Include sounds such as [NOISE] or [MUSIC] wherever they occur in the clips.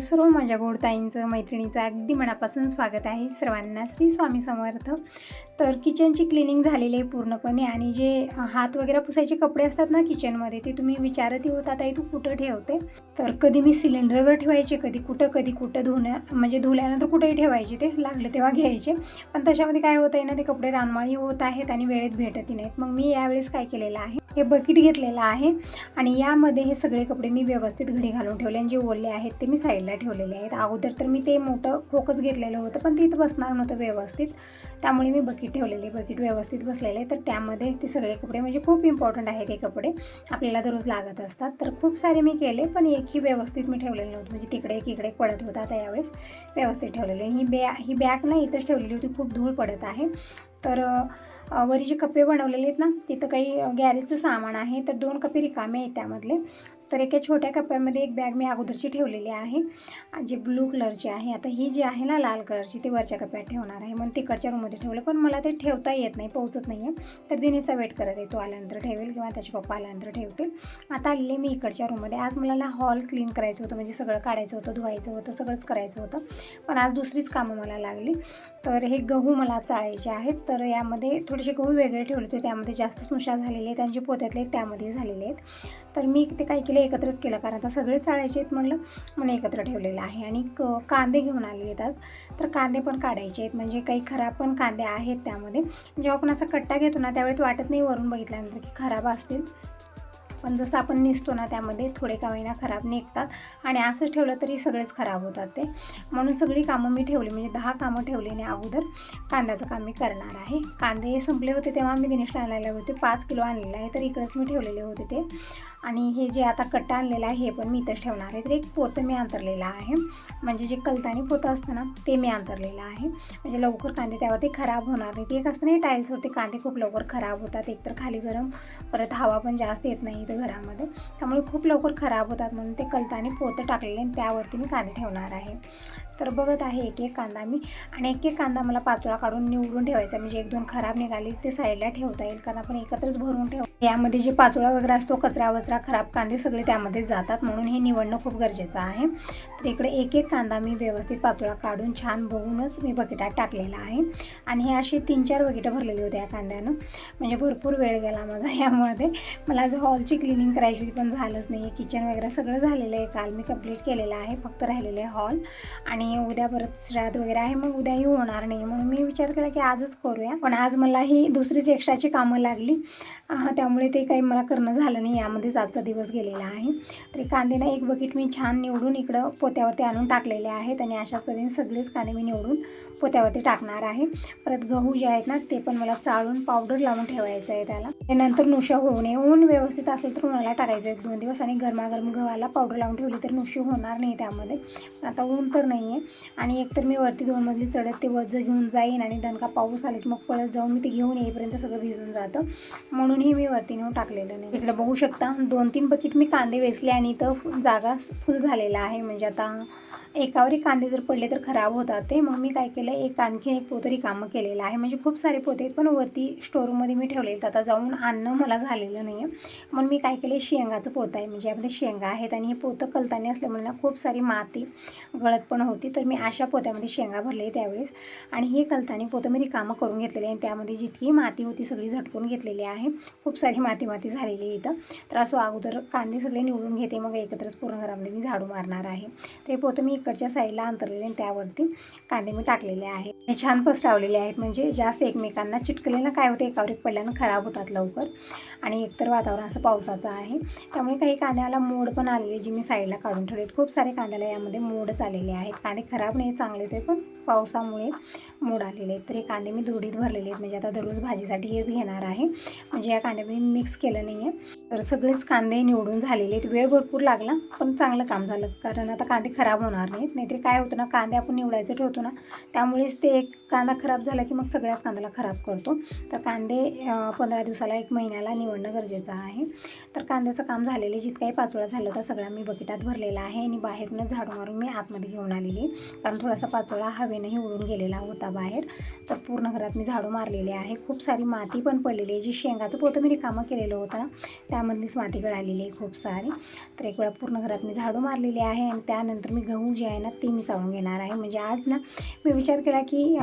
सर्व माझ्या गोडताईंचं मैत्रिणीचं अगदी मनापासून स्वागत आहे सर्वांना श्री स्वामी समर्थ. तर किचनची क्लिनिंग झालेली आहे पूर्णपणे आणि जे हात वगैरे पुसायचे कपडे असतात ना किचनमध्ये ते तुम्ही विचारतही होता ताई तू कुठं ठेवते? तर कधी मी सिलेंडरवर ठेवायचे कधी कुठं कधी कुठं धुण्या म्हणजे धुल्यानंतर कुठेही ठेवायचे ते लागलं तेव्हा घ्यायचे. पण त्याच्यामध्ये काय होतं आहे ना ते कपडे रानमाळी होत आहेत आणि वेळेत भेटतही नाहीत. मग मी यावेळेस काय केलेलं आहे? हे बकेट घेतलेलं आहे आणि यामध्ये हे सगळे कपडे मी व्यवस्थित घडी घालून ठेवले आणि जे ओले आहेत ते मी साईडला ठेवलेले आहेत. अगोदर तर मी ते मोठं खोकच घेतलेलं होतं पण ते इथं बसणार नव्हतं व्यवस्थित. त्यामुळे मी बकेट ठेवलेले बकेट व्यवस्थित बसलेले. तर त्यामध्ये ते सगळे कपडे म्हणजे खूप इम्पॉर्टंट आहेत हे कपडे. आपल्याला दररोज लागत असतात. तर खूप सारे मी केले पण एकही व्यवस्थित मी ठेवलेलं नव्हतं. म्हणजे तिकडे एक इकडे पडत होता त्यावेळेस व्यवस्थित ठेवलेले. ही बॅ ही बॅग ना इथंच ठेवलेली होती. खूप धूळ पडत आहे. तर वरी जे कप्पे बनवलेले आहेत ना तिथं काही गॅरेजचं सामान आहे तर दोन कप्पे रिकामे आहेत त्यामधले. तर एका छोट्या कप्प्यामध्ये एक बॅग मी अगोदरची ठेवलेली आहे. जे ब्लू कलरची आहे आता ही जी आहे ना लाल कलरची ती वरच्या कप्प्यात ठेवणार आहे. म्हणून तिकडच्या रूममध्ये ठेवलं पण मला ते ठेवता येत नाही पोहोचत नाही आहे तर दिनेचा वेट करत आहे तो आल्यानंतर ठेवेल किंवा त्याचे पप्पा आल्यानंतर ठेवतील. आता आलेले मी इकडच्या रूममध्ये आज मला ना हॉल क्लीन करायचं होतं म्हणजे सगळं काढायचं होतं धुवायचं होतं सगळंच करायचं होतं. पण आज दुसरीच कामं मला लागली. तर हे गहू मला चाळायचे आहेत. तर यामध्ये थोडेसे गहू वेगळे ठेवले होते त्यामध्ये जास्त नुशा झालेले आहेत त्यांचे पोत्यातले त्यामध्ये झालेले आहेत. तर मी ते काय केले एकत्रच केलं. कारण आता सगळे चाळायचे आहेत म्हणलं म्हणून एकत्र ठेवलेलं आहे. आणि क कांदे घेऊन आले आहेत आज. तर कांदे पण काढायचे आहेत. म्हणजे काही खराब पण कांदे आहेत त्यामध्ये. जेव्हा आपण असा कट्टा घेतो ना त्यावेळेस वाटत नाही वरून बघितल्यानंतर की खराब असतील. पण जसं आपण निसतो ना त्यामध्ये थोडे का होईना खराब निघतात. आणि असं ठेवलं तरी सगळेच खराब होतात ते. म्हणून सगळी कामं मी ठेवली. म्हणजे दहा कामं ठेवलेने अगोदर कांद्याचं काम मी करणार आहे. कांदे संपले होते तेव्हा मी दिनेशला आणायला होते. पाच किलो आणलेले आहे. तर इकडेच मी ठेवलेले होते ते. आणि हे जे आता कट्टा आणलेलं आहे हे पण मी इथंच ठेवणार आहे. तर एक पोतं मी अंतरलेलं आहे. म्हणजे जे कलतानी पोतं असतं ना ते मी अंतरलेलं आहे. म्हणजे लवकर कांदे त्यावरती खराब होणार नाही ते एक असतं नाही टाईल्सवरती कांदे खूप लवकर खराब होतात. एकतर खाली गरम परत हवा पण जास्त येत नाही इथं घरामध्ये. त्यामुळे खूप लवकर खराब होतात म्हणून ते कलतानी पोतं टाकलेले आणि त्यावरती मी कांदे ठेवणार आहे. तर बघत आहे एक एक कांदा मी. आणि एक एक कांदा मला पाचोळा काढून निवडून ठेवायचा म्हणजे एक दोन खराब निघाले ते साईडला ठेवता येईल. कारण आपण एकत्रच भरून ठेव यामध्ये जे पाचोळा वगैरे असतो कचरा वचरा खराब कांदे सगळे त्यामध्ये जातात. म्हणून हे निवडणं खूप गरजेचं आहे. तर इकडे एक एक कांदा मी व्यवस्थित पाचोळा काढून छान बघूनच मी बकेटात टाकलेला आहे. आणि हे असे तीन चार बकेटं भरलेली होते या कांद्यानं. म्हणजे भरपूर वेळ गेला माझा यामध्ये. मला आज हॉलची क्लिनिंग करायची होती पण झालंच नाही. आहे किचन वगैरे सगळं झालेलं आहे. काल मी कंप्लीट केलेलं आहे. फक्त राहिलेलं आहे हॉल. आणि उद्या परत श्राद्ध वगैरे आहे मग उद्याही होणार नाही. म्हणून मी विचार केला की आजच करूया. पण आज मला ही दुसरीच एक्स्ट्राची कामं लागली. त्यामुळे ते काही मला करणं झालं नाही. यामध्येच आजचा दिवस गेलेला आहे. तरी कांदे ना एक बकेट मी छान निवडून इकडं पोत्यावरती आणून टाकलेले आहेत आणि अशाच पद्धतीने सगळेच कांदे मी निवडून पोत्यावरती टाकणार आहे. परत गहू जे आहेत ना ते पण मला चाळून पावडर लावून ठेवायचं आहे त्याला. नंतर नुशा होऊ नये ऊन व्यवस्थित असेल तर उन्हाला टाकायचं आहे. दोन दिवस आणि गरमागरम गव्हाला पावडर लावून ठेवली तर नुशी होणार नाही त्यामध्ये. आता ऊन तर नाही आहे आणि एकतर मी वरती दोन मजली चढत ते वज घेऊन जाईन आणि दणका पाऊस आले की मग पळत जाऊन मी ते घेऊन येईपर्यंत सगळं भिजून जातं. म्हणून म्हणूनही मी वरती नेऊन टाकलेलं नाही. इकडे बघू शकता दोन तीन बकेट मी कांदे वेचले आणि इथं जागा फुल झालेला आहे. म्हणजे आता एकावरी कांदे जर पडले तर खराब होतात ते. मग मी काय केलं एक आणखी एक पोतरी कामं केलेलं आहे. म्हणजे खूप सारे पोते पण वरती स्टोरूममध्ये मी ठेवले आहेत. आता जाऊन आणणं मला झालेलं नाही आहे म्हणून मी काय केलं शेंगाचं पोतं आहे. म्हणजे यामध्ये शेंगा आहेत आणि हे पोतं कलताने असल्यामुळे ना खूप सारी माती गळत पण होती. तर मी अशा पोत्यामध्ये शेंगा भरले त्यावेळेस. आणि हे कलताने पोतं मी रिकामं करून घेतलेले आहे आणि त्यामध्ये जितकी माती होती सगळी झटकून घेतलेली आहे. खूप सारी माती माती झालेली आहे इथं. तर असं अगोदर कांदे सगळे निवडून घेते. मग एकत्रच पूर्ण घरामध्ये मी झाडू मारणार आहे. ते पोतं मी इकडच्या साईडला अंतरलेले आणि त्यावरती कांदे मी टाकलेले आहेत. हे छान पसरावलेले आहेत. म्हणजे जास्त एकमेकांना चिटकलेलं काय होतं एकावर एक पडल्यानं खराब होतात लवकर. आणि एकतर वातावरण असं पावसाचं आहे. त्यामुळे काही कांद्याला मोड पण आलेले जी मी साईडला काढून ठेवलेत खूप सारे कांद्याला यामध्ये मोडच आलेले आहेत. कांदे खराब नाही चांगलेच आहे पण पावसामुळे मोड आलेले आहेत. तर हे कांदे मी धुडीत भरलेले आहेत. म्हणजे आता दररोज भाजीसाठी हेच घेणार आहे. म्हणजे या कांदे मी मिक्स केलं नाही आहे तर सगळेच कांदे निवडून झालेले आहेत. वेळ भरपूर लागला पण चांगलं काम झालं. कारण आता कांदे खराब होणार नाहीत. नाहीतरी काय होतं ना कांदे आपण निवडायचं ठेवतो ना त्यामुळेच ते एक कांदा खराब झाला की मग सगळ्याच कांद्याला खराब करतो. तर कांदे पंधरा दिवसाला एक महिन्याला निवडणं गरजेचं आहे. तर कांद्याचं काम झालेले जितकाही पाचोळा झाला होता सगळा मी बकेटात भरलेला आहे आणि बाहेरूनच झाडू मारून मी आतमध्ये घेऊन आलेली कारण थोडासा पाचोळा हवेनंही उडून गेलेला होता बाहेर. तर पूर्ण घरात मी झाडू मारलेले आहे. खूप सारी माती पण पडलेली आहे. जी शेंगाचं पोतं मी रिकामं केलेलं होतं ना त्यामधलीच माती गळालेली आहे खूप सारी. तर एक वेळा पूर्ण घरात मी झाडू मारलेली आहे आणि त्यानंतर मी गहू जे आहे ना ते मी चावून घेणार आहे. म्हणजे आज ना मी विचार केला की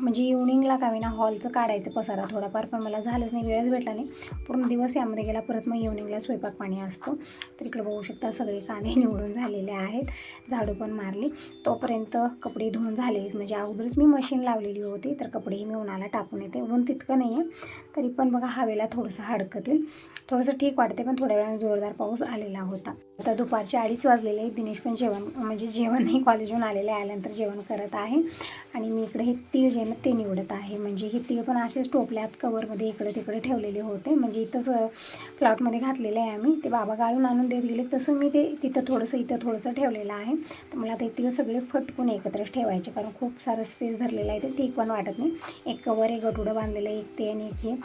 म्हणजे इव्हनिंगला का ना हॉलचं काढायचं पसारा थोडाफार पण मला झालंच नाही वेळच भेटला नाही. पूर्ण दिवस यामध्ये गेला परत मग इव्हनिंगला स्वयंपाक पाणी असतो. तर इकडे बघू शकता सगळे कांदे [LAUGHS] निवडून झालेले आहेत. झाडू पण मारली. तोपर्यंत कपडे धुवून झाले म्हणजे अगोदरच मी मशीन लावलेली होती तर कपडेही मी उन्हाला टाकून येते. ऊन तितकं नाही आहे तरी पण बघा हवेला थोडंसं हडकतील. थोडंसं ठीक वाटते पण थोड्या वेळाने जोरदार पाऊस आलेला होता. आता दुपारचे अडीच वाजलेले आहे दिनेश पण जेवण म्हणजे जेवण नाही कॉलेजहून आलेले आहे. आल्यानंतर जेवण करत आहे. आणि मी इकडे हे तीळ जे आहे ना ते निवडत आहे. म्हणजे हे तीळ पण असेच टोपल्यात कवरमध्ये इकडे तिकडे ठेवलेले होते. म्हणजे इथंच फ्लॉटमध्ये घातलेले आहे आम्ही. ते बाबा गाळून आणून देत गेले. तसं मी ते तिथं थोडंसं इथं थोडंसं ठेवलेलं आहे. तर मला ते तीळ सगळे फटकून एकत्रच ठेवायचे. कारण खूप सारं स्पेस धरलेलं आहे. ते ठीक पण वाटत नाही. एक कवर एक गटुडं बांधलेलं आहे, एक ते आणि एक हे.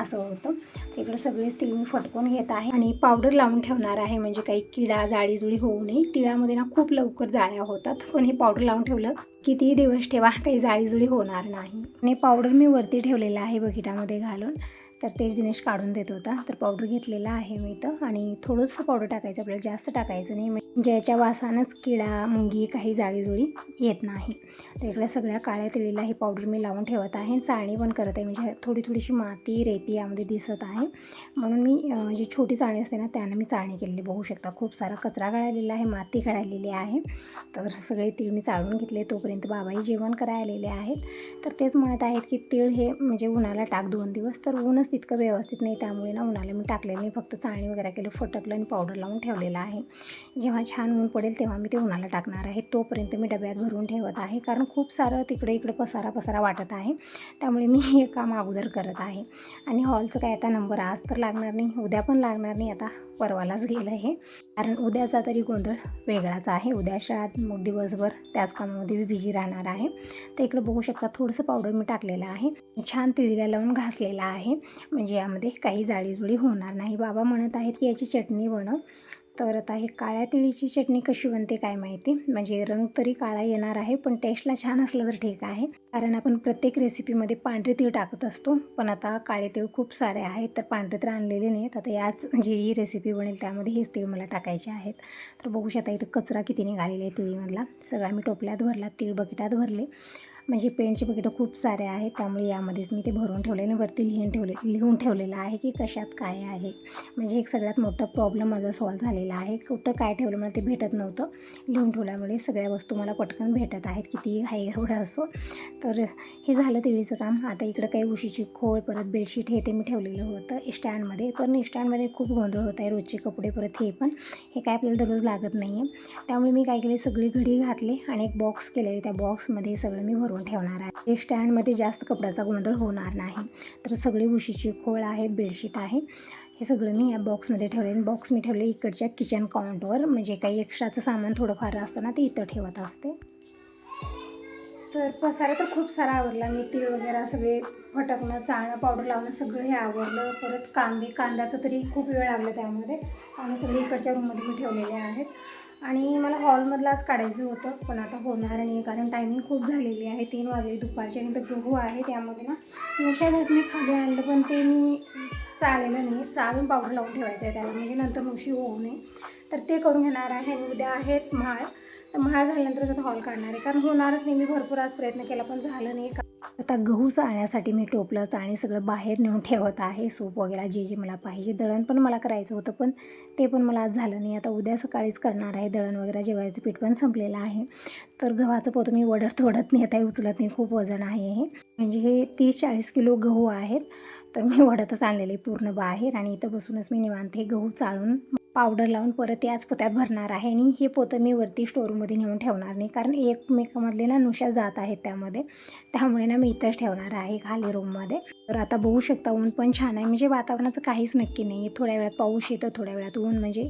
असं होतं. इकडे सगळेच तिळ मी फटकून घेत आहे आणि पावडर लावून ठेवणार आहे. म्हणजे काही किडा जाळीजुळी होऊ नये. तिळामध्ये ना खूप लवकर जाळ्या होतात. पण हे पावडर लावून ठेवलं कितीही दिवस ठेवा काही जाळीजुळी होणार नाही. आणि पावडर मी वरती ठेवलेलं आहे बकेटामध्ये घालून. तर तेच दिनेश काढून देत होता. तर पावडर घेतलेला आहे मी इथं. आणि थोडंसं पावडर टाकायचं आपल्याला जास्त टाकायचं नाही. म्हणजे ज्याच्या वासानंच किडा मुंगी काही जाळीजुळी येत नाही. तर इकडे सगळ्या काळ्या तिळीला ही पावडर मी लावून ठेवत आहे. चाळणी पण करत आहे. म्हणजे थोडी थोडीशी माती रेती यामध्ये दिसत आहे. म्हणून मी जी छोटी चाळणी असते ना त्यानं मी चाळणी केलेली बघू शकता. खूप सारा कचरा गळालेला आहे माती गळालेली आहे. तर सगळे तीळ मी चाळून घेतले. तोपर्यंत बाबाही जेवण करायलेले आहेत. तर तेच म्हणत आहेत की तीळ हे म्हणजे उन्हाला टाक दोन दिवस. तर ऊनच तितकं व्यवस्थित नाही त्यामुळे ना उन्हाला मी टाकलेलं नाही. फक्त चाळणी वगैरे केलं फटकलं आणि पावडर लावून ठेवलेलं आहे. जेव्हा छान ऊन पडेल तेव्हा मी ते उन्हाला टाकणार आहे. तोपर्यंत मी डब्यात भरून ठेवत आहे. कारण खूप सारं तिकडे इकडे पसारा पसारा वाटत आहे. त्यामुळे मी हे काम अगोदर करत आहे. आणि हॉलचं काय आता नंबर आज तर लागणार नाही उद्या पण लागणार नाही. आता परवालाच गेलं हे. कारण उद्याचा तरी गोंधळ वेगळाच आहे. उद्या शाळेत मग दिवसभर त्याच कामामध्ये मी बिझी राहणार आहे. तर इकडे बघू शकता थोडंसं पावडर मी टाकलेलं आहे. छान तिळीला लावून घासलेलं आहे. म्हणजे यामध्ये काही जाळीजुळी होणार नाही. बाबा म्हणत आहेत की याची चटणी बनव. तर आता हे काळ्या तिळीची चटणी कशी बनते काय माहिती? म्हणजे रंग तरी काळा येणार आहे पण टेस्टला छान असलं तर ठीक आहे. कारण आपण प्रत्येक रेसिपीमध्ये पांढरे तीळ टाकत असतो. पण आता काळे तीळ खूप सारे आहेत तर पांढरे तर आणलेले नाहीत. आता याच जी ही रेसिपी बनेल त्यामध्ये हेच तीळ मला टाकायचे आहेत. तर बघू शकता इथं कचरा किती निघालेला आहे तिळीमधला. सगळा मी टोपल्यात भरला तीळ बकेटात भरले. म्हणजे पेनचे बकेटं खूप सारे आहेत त्यामुळे यामध्येच मी ते भरून ठेवले आणि वरती लिहून ठेवले लिहून ठेवलेलं आहे की कशात काय आहे. म्हणजे एक सगळ्यात मोठा प्रॉब्लेम माझा सॉल्व्ह झालेला आहे. कुठं काय ठेवलं मला ते भेटत नव्हतं. लिहून ठेवल्यामुळे सगळ्या वस्तू मला पटकन भेटत आहेत कितीही घाई गडबड असो. तर हे झालं तिळीचं काम. आता इकडं काही उशीची खोळ परत बेडशीट हे ते मी ठेवलेलं होतं स्टँडमध्ये पण स्टँडमध्ये खूप गोंधळ होत आहे रोजचे कपडे परत हे पण. हे काय आपल्याला दररोज लागत नाही आहे त्यामुळे मी काय केले सगळी घडी घातले आणि एक बॉक्स केलेले. त्या बॉक्समध्ये सगळं मी भरून ठेवणार आहे. हे स्टँडमध्ये जास्त कपड्याचा गोंधळ होणार नाही. तर सगळी उशीची खोळ आहेत बेडशीट आहे. हे सगळं मी या बॉक्समध्ये ठेवले आणि बॉक्स मी ठेवले इकडच्या किचन काउंटवर म्हणजे काही एक्स्ट्राचं सामान थोडंफार असतं ना ते इथं ठेवत असते. तर पसारा तर खूप सारा आवरला. मी तीळ वगैरे सगळे फटकणं चाळणं पावडर लावणं सगळं हे आवरलं. परत कांदे कांद्याचं तरी खूप वेळ लागला त्यामध्ये. आणि सगळे इकडच्या रूममध्ये मी ठेवलेले आहेत. आणि मला हॉलमधलाच काढायचं होतं पण आता होणार नाही कारण टायमिंग खूप झालेली आहे. तीन वाजले दुपारचे आणि तर गहू आहे त्यामध्ये ना मुशागत मी खाली आणलं पण ते मी चाळलेलं नाही. चाळून पावडर लावून ठेवायचं आहे त्याला म्हणजे नंतर उशी होऊ नये. तर ते करून घेणार आहे. आणि उद्या आहेत म्हाळ. तर म्हाळ झाल्यानंतरच आता हॉल काढणार आहे. कारण होणारच नाही. मी भरपूर आज प्रयत्न केला पण झालं नाही. का आता गहू चाळण्यासाठी मी टोपलं चाळणी सगळं बाहेर नेऊन ठेवत आहे. सूप वगैरे जे जे मला पाहिजे दळण पण मला करायचं होतं पण ते पण मला आज झालं नाही. आता उद्या सकाळीच करणार आहे दळण वगैरे जेवायचं पीठ पण संपलेलं आहे. तर गव्हाचं पोतं मी वडत वडत नेत आहे उचलत नाही. खूप वजन आहे हे. म्हणजे हे तीस चाळीस किलो गहू आहेत तर मी वडतच आणलेले पूर्ण बाहेर आणि इथं बसूनच मी निवांत हे गहू चाळून पावडर लावून परत याच पोत्यात भरणार आहे आणि हे पोतं मी वरती स्टोरूममध्ये नेऊन ठेवणार नाही. कारण एकमेकामधले ना नुशा जात आहेत त्यामध्ये. त्यामुळे ना मी इथंच ठेवणार आहे खाली रूममध्ये. तर आता बघू शकता ऊन पण छान आहे. म्हणजे वातावरणाचं काहीच नक्की नाही आहे थोड्या वेळात पाऊस येतं थोड्या वेळात ऊन. म्हणजे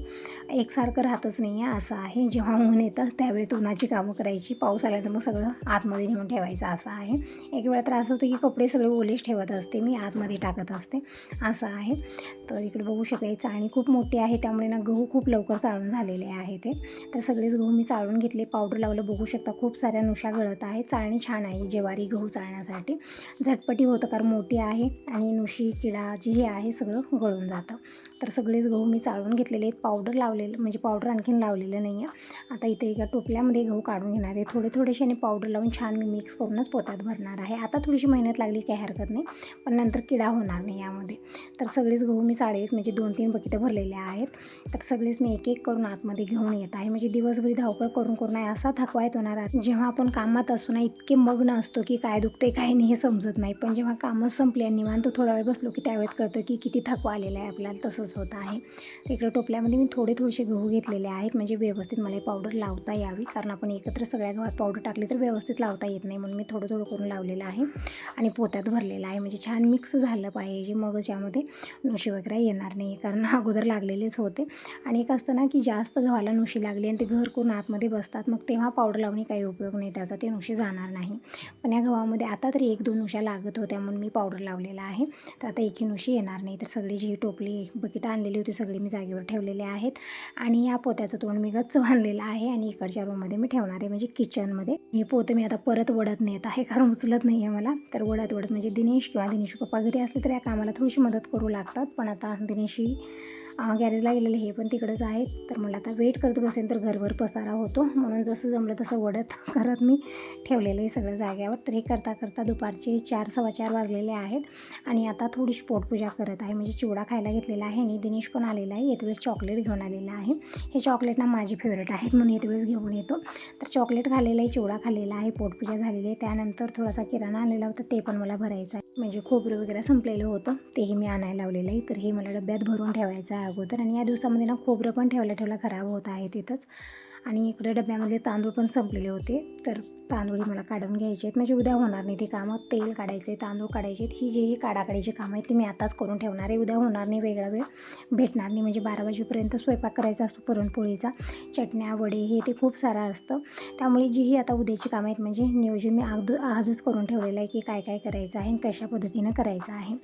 एकसारखं राहतच नाही आहे असं आहे. जेव्हा ऊन येतं त्यावेळेत उन्हाची कामं करायची. पाऊस आला तर मग सगळं आतमध्ये नेऊन ठेवायचं असं आहे. एक वेळा त्रास होतो की कपडे सगळे ओलेच ठेवत असते. मी आतमध्ये टाकत असते असं आहे. तर इकडे बघू शकायचं आणि खूप मोठी आहे. त्यामुळे ना गहू खूप लवकर चाळून झालेले आहे ते. तर सगळेच गहू मी चाळून घेतले. पावडर लावलं. बघू शकता खूप साऱ्या नुशा गळत आहे. चाळणी छान आहे ज्वारी गहू चाळण्यासाठी. झटपटी होतं कारण मोठी आहे आणि नुशी किडा जे हे आहे सगळं गळून जातं. तर सगळेच गहू मी चाळून घेतलेले आहेत. पावडर लावलेलं म्हणजे पावडर आणखीन लावलेलं नाही आहे. आता इथे एका टोपल्यामध्ये गहू काढून घेणार आहे. थोडे थोडेसे आणि पावडर लावून छान मी मिक्स करूनच पोतात भरणार आहे. आता थोडीशी मेहनत लागली काही हरकत नाही. पण नंतर किडा होणार नाही यामध्ये. तर सगळेच गहू मी चाळीत म्हणजे दोन तीन बकेटं भरलेले आहेत. तर सगळेच मी एक एक करून आतमध्ये घेऊन येत आहे. म्हणजे दिवसभरी धावपळ करून करून आहे असा थकवा येतो ना जेव्हा आपण कामात असू ना इतके मग्न असतो की काय दुखते काय नाही हे समजत नाही. पण जेव्हा कामं संपली आणि निवांत थोडा वेळ बसलो की त्यावेळेत कळतं की किती थकवा आलेला आहे आपल्याला तसंच होत आहे. इकडे टोपल्यामध्ये मी थोडे थोडेसे गहू घेतलेले आहेत. म्हणजे व्यवस्थित मला पावडर लावता यावी. कारण आपण एकत्र सगळ्या गव्हात पावडर टाकली तर व्यवस्थित लावता येत नाही म्हणून मी थोडं थोडं करून लावलेलं आहे. आणि पोत्यात भरलेलं आहे. म्हणजे छान मिक्स झालं पाहिजे. मगच यामध्ये नुशी वगैरे येणार नाही. कारण अगोदर लागलेलेच होते. आणि एक असतं ना की जास्त गव्हाला नुशी लागली आणि ते घर करून आतमध्ये बसतात मग तेव्हा पावडर लावणे काही उपयोग नाही त्याचा ते नुशी जाणार नाही. पण या गव्हामध्ये आता तरी एक दोन नुशा लागत होत्या म्हणून मी पावडर लावलेला आहे. तर आता एकही नुशी येणार नाही तर सगळी जी टोपली बकेट आणलेली होती सगळी मी जागेवर ठेवलेले आहेत. आणि या पोत्याचं तोंड मी गच्च बांधलेलं आहे आणि इकडच्या रूममध्ये मी ठेवणार आहे म्हणजे किचनमध्ये. हे पोतं मी आता परत वडत नेत आहे कारण उचलत नाही आहे मला. तर वडत वडत म्हणजे दिनेश किंवा दिनेश पप्पा घरी असले तर या कामाला थोडीशी मदत करू लागतात. पण आता दिनेशी गॅरेजला गेलेले हे पण तिकडंच आहेत. तर मला आता वेट करत बसेन तर घरभर पसारा होतो. म्हणून जसं जमलं तसं वडत करत [LAUGHS] मी ठेवलेलं आहे सगळं जाग्यावर. तर हे करता करता दुपारचे चार सव्वा चार वाजलेले आहेत. आणि आता थोडीशी पोटपूजा करत आहे. म्हणजे चिवडा खायला घेतलेला आहे आणि दिनेश पण आलेला आहे. येत वेळेस चॉकलेट घेऊन आलेला आहे. हे चॉकलेट ना माझी फेवरेट आहेत म्हणून येत वेळेस घेऊन येतो. तर चॉकलेट खाल्लेलं आहे चिवडा खाल्लेला आहे पोटपूजा झालेली आहे. त्यानंतर थोडासा किराणा आलेला होता ते पण मला भरायचं आहे. म्हणजे खोबरं वगैरे संपलेलं होतं तेही मी आणायला लावलेलं आहे. तर हे मला डब्यात भरून ठेवायचं आहे. अगोदर आणि या दिवसामध्ये ना खोबरं पण ठेवल्या ठेवल्या खराब होत आहे तिथंच. आणि इकडे डब्यामध्ये तांदूळ पण संपलेले होते. तर तांदूळी मला काढून घ्यायचे आहेत. म्हणजे उद्या होणार नाही ते कामं. तेल काढायचे तांदूळ काढायचे आहेत. ही जी ही काढाकाढीची कामं आहेत ती मी आताच करून ठेवणार आहे. उद्या होणार नाही वेगळा वेळ भेटणार नाही. म्हणजे बारा वाजेपर्यंत स्वयंपाक करायचा असतो पुरणपोळीचा. चटण्या वडे हे ते खूप सारं असतं. त्यामुळे जी ही आता उद्याची कामं आहेत म्हणजे नियोजन मी अगद आजच करून ठेवलेलं आहे की काय काय करायचं आहे आणि कशा पद्धतीनं करायचं आहे.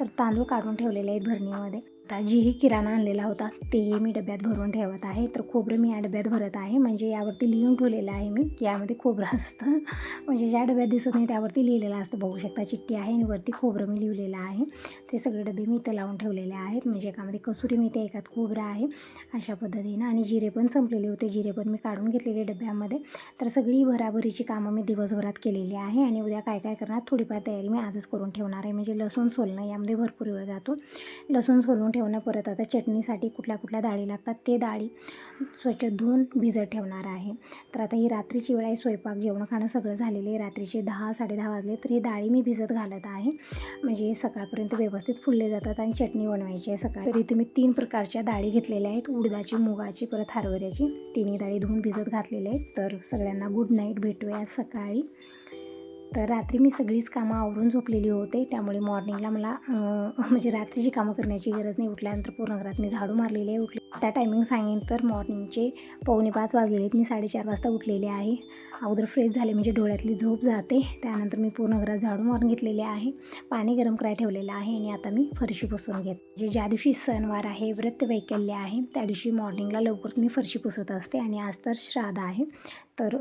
तर तांदूळ काढून ठेवलेले आहेत भरणीमध्ये. आता जीही किराणा आणलेला होता तेही मी डब्यात भरून ठेवत आहे. तर खोबरं मी या डब्यात भरत आहे. म्हणजे यावरती लिहून ठेवलेलं आहे मी की यामध्ये खोबरं असतं. म्हणजे ज्या डब्यात दिसत नाही त्यावरती लिहिलेलं असतं. बघू शकता चिठ्ठी आहे आणि वरती खोबरं मी लिहिलेलं आहे. ते सगळे डबे मी इथं लावून ठेवलेले आहेत. म्हणजे एकामध्ये कसुरी मेथी एकात खोबरं आहे अशा पद्धतीनं. आणि जिरे पण संपलेले होते. जिरे पण मी काढून घेतलेले डब्यामध्ये. तर सगळी भराभरीची कामं मी दिवसभरात केलेली आहे. आणि उद्या काय काय करणार थोडीफार तयारी मी आजच करून ठेवणार आहे. म्हणजे लसूण सोलणं यामध्ये भरपूर वेळ जातो. लसूण सोलून ठेवणं परत आता चटणीसाठी कुठल्या कुठल्या डाळी लागतात ते डाळी स्वच्छ धुवून भिजत ठेवणार आहे. तर आता ही रात्रीची वेळ आहे स्वयंपाक जेवण खाणं सगळं झालेलं आहे. रात्रीचे दहा साडेदहा वाजले तर ही डाळी मी भिजत घालत आहे. म्हणजे सकाळपर्यंत व्यवस्थित फुलले जातात आणि चटणी बनवायची आहे सकाळी. तर इथे मी तीन प्रकारच्या डाळी घेतलेल्या आहेत. उडदाची मुगाची परत हरभऱ्याची. तिन्ही डाळी धुवून भिजत घातलेले आहेत. तर सगळ्यांना गुड नाईट भेटूया सकाळी. तर रात्री मी सगळीच कामं आवरून झोपलेली होते. त्यामुळे मॉर्निंगला मला [LAUGHS] म्हणजे रात्रीची कामं करण्याची गरज नाही. उठल्यानंतर पूर्ण घरात मी झाडू मारलेली आहे. उठले त्या टायमिंग सांगेन तर मॉर्निंगचे पावणे पाच वाजलेले आहेत. मी साडेचार वाजता उठलेले आहे. अगोदर फ्रेश झाले म्हणजे डोळ्यातली झोप जाते. त्यानंतर मी पूर्ण घरात झाडू मारून घेतलेले आहे. पाणी गरम करायला ठेवलेलं आहे आणि आता मी फरशी पुसून घेत म्हणजे ज्या दिवशी सणवार आहे व्रत वैकल्य आहे त्या दिवशी मॉर्निंगला लवकर मी फरशी पुसत असते. आणि आज तर श्राद्ध आहे. तर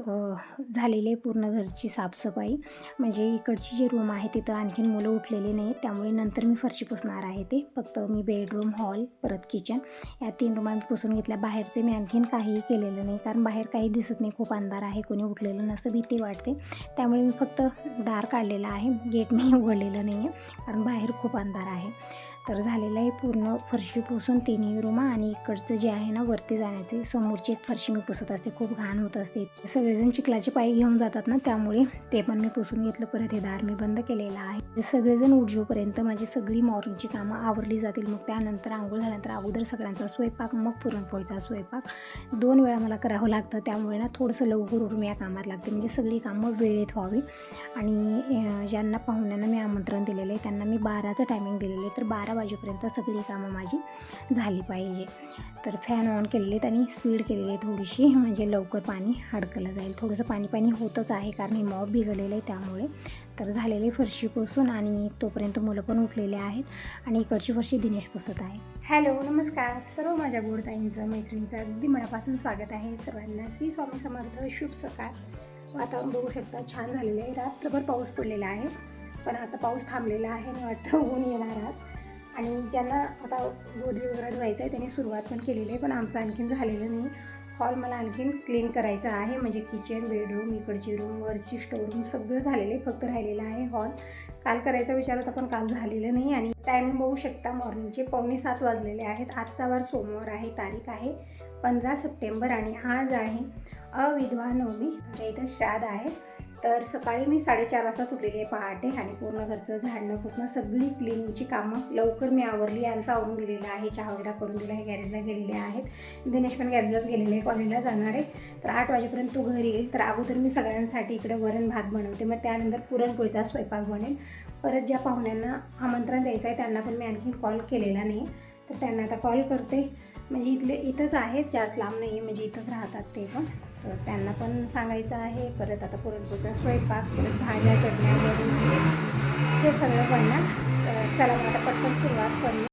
झालेली आहे पूर्ण घरची साफसफाई. म्हणजे इकडची जी रूम आहे तिथं आणखीन मुलं उठलेली नाही त्यामुळे नंतर मी फरशी पुसणार आहे ते. फक्त मी बेडरूम हॉल परत किचन या तीन रूम आम्ही पुसून घेतल्या. बाहेरचे मी आणखीन काहीही केलेलं नाही. कारण बाहेर काही दिसत नाही. खूप अंधार आहे. कोणी उठलेलं नसतं. भीती वाटते. त्यामुळे मी फक्त दार काढलेलं आहे. गेट मी [LAUGHS] उघडलेलं नाही आहे. कारण बाहेर खूप अंधार आहे. तर झालेलं आहे पूर्ण फरशी पुसून तिन्ही रूम आणि इकडचं जे आहे ना वरती जाण्याचे. समोरची एक फरशी मी पुसत असते. खूप घाण होत असते. सगळेजण चिखलाचे पाय घेऊन जातात ना त्यामुळे ते पण मी पुसून घेतलं. परत हे दार मी बंद केलेलं आहे. सगळेजण उठजोपर्यंत माझी सगळी मॉर्निंगची कामं आवरली जातील. मग त्यानंतर आंघोळ झाल्यानंतर अगोदर सगळ्यांचा स्वयंपाक मग पुरणपोळीचा स्वयंपाक. दोन वेळा मला करावं लागतं. त्यामुळे ना थोडंसं लवकर उठून या कामात लागते. म्हणजे सगळी कामं वेळेत व्हावी. आणि ज्यांना पाहुण्यांना मी आमंत्रण दिलेलं आहे त्यांना मी बाराचं टायमिंग दिलेलं आहे. तर बारा वाजेपर्यंत सगळी कामं माझी झाली पाहिजे. तर फॅन ऑन केलेले आहेत आणि स्पीड केलेली आहे थोडीशी. म्हणजे लवकर पाणी अडकलं जाईल. थोडंसं पाणी पाणी होतच आहे कारण हे मॉब बिघडलेलं आहे त्यामुळे. तर झालेले फरशी पुसून आणि तोपर्यंत मुलं पण उठलेले आहेत आणि इकडची फरशी दिनेश पुसत आहे. हॅलो नमस्कार. सर्व माझ्या गोडताईंचं मैत्रिणीचं अगदी मनापासून स्वागत आहे. सर्वांना श्री स्वामी समर्थ शुभ सकाळ. वातावरण बघू शकता छान झालेलं आहे. रात्रभर पाऊस पडलेला आहे पण आता पाऊस थांबलेला आहे आणि वाटतं ऊन येणार आज. आणि ज्यांना आता गोदरी वगैरे धुवायचं आहे त्यांनी सुरुवात पण केलेली आहे पण आमचं आणखीन झालेलं नाही. हॉल मला आणखीन क्लीन करायचा आहे. म्हणजे किचन बेडरूम इकडची रूम वरची स्टोरूम सगळं झालेलं फक्त राहिलेलं आहे हॉल काल करायचा विचार होता पण काल झालेलं नाही आणि टाईम बघू शकता मॉर्निंगचे पावणे सात वाजलेले आहेत. आजचा वार सोमवार आहे तारीख आहे पंधरा सप्टेंबर आणि आज आहे अविधवा नवमी. इथं श्राद्ध आहे. तर सकाळी मी साडेचार वाजता उठलेली आहे पहाटे आणि पूर्ण घरचं झाडणं पुसणं सगळी क्लिनिंगची कामं लवकर मी आवरली. यांचं आवरून दिलेलं आहे चहा वगैरे करून दिला आहे गॅरेजला गेलेले आहेत. दिनेश पण गॅरेजलाच गेलेले आहे कॉलेजला जाणार आहे. तर आठ वाजेपर्यंत तो घरी येईल. तर अगोदर मी सगळ्यांसाठी इकडे वरण भात बनवते. मग त्यानंतर पुरणपोळीचा स्वयंपाक बनेल. परत ज्या पाहुण्यांना आमंत्रण द्यायचं आहे त्यांना पण मी आणखी कॉल केलेला नाही. तर त्यांना आता कॉल करते. म्हणजे इथले इथंच आहेत जास्त लांब नाही आहे म्हणजे इथंच राहतात ते पण. तर त्यांना पण सांगायचं आहे परत आता पुरणपोळीचा स्वयंपाक परत भाज्या चटण्या वगैरे हे सगळं बनणार. तर चला मग आता पटकन सुरुवात करू